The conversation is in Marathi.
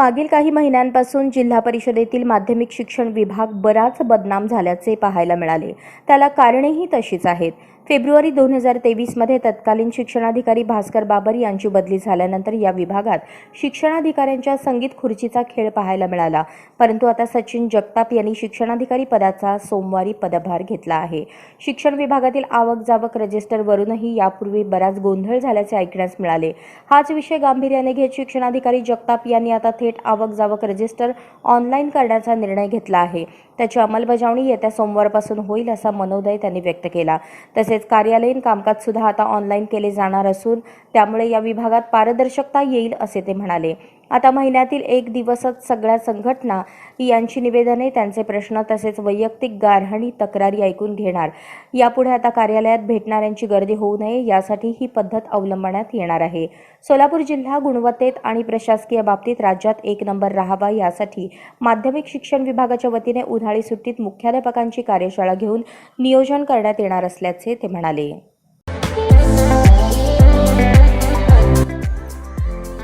मागील काही महिन्यांपासून जिल्हा परिषदेतील माध्यमिक शिक्षण विभाग बराच बदनाम झाल्याचे पाहायला मिळाले. त्याला कारणेही तशीच आहेत. फेब्रुवारी दोन हजार तेवीसमध्ये तत्कालीन शिक्षणाधिकारी भास्कर बाबर यांची बदली झाल्यानंतर या विभागात शिक्षणाधिकाऱ्यांच्या संगीत खुर्चीचा खेळ पाहायला मिळाला. परंतु आता सचिन जगताप यांनी शिक्षणाधिकारी पदाचा सोमवारी पदभार घेतला आहे. शिक्षण विभागातील आवक जावक रजिस्टरवरूनही यापूर्वी बराच गोंधळ झाल्याचे ऐकण्यास मिळाले. हाच विषय गांभीर्याने घेत शिक्षणाधिकारी जगताप यांनी आता थेट आवक जावक रजिस्टर ऑनलाईन करण्याचा निर्णय घेतला आहे. त्याची अंमलबजावणी येत्या सोमवारपासून होईल असा मनोदय त्यांनी व्यक्त केला. तसेच कार्यालयीन कामकाज सुद्धा आता ऑनलाईन केले जाणार असून त्यामुळे या विभागात पारदर्शकता येईल असे ते म्हणाले. आता महिन्यातील एक दिवसच सगळ्या संघटना यांची निवेदने त्यांचे प्रश्न तसेच वैयक्तिक गारहाणी तक्रारी ऐकून घेणार. यापुढे आता कार्यालयात भेटणाऱ्यांची गर्दी होऊ नये यासाठी ही पद्धत अवलंबण्यात येणार आहे. सोलापूर जिल्हा गुणवत्तेत आणि प्रशासकीय बाबतीत राज्यात एक नंबर राहावा यासाठी माध्यमिक शिक्षण विभागाच्या वतीने उन्हाळी सुट्टीत मुख्याध्यापकांची कार्यशाळा घेऊन नियोजन करण्यात येणार असल्याचे ते म्हणाले.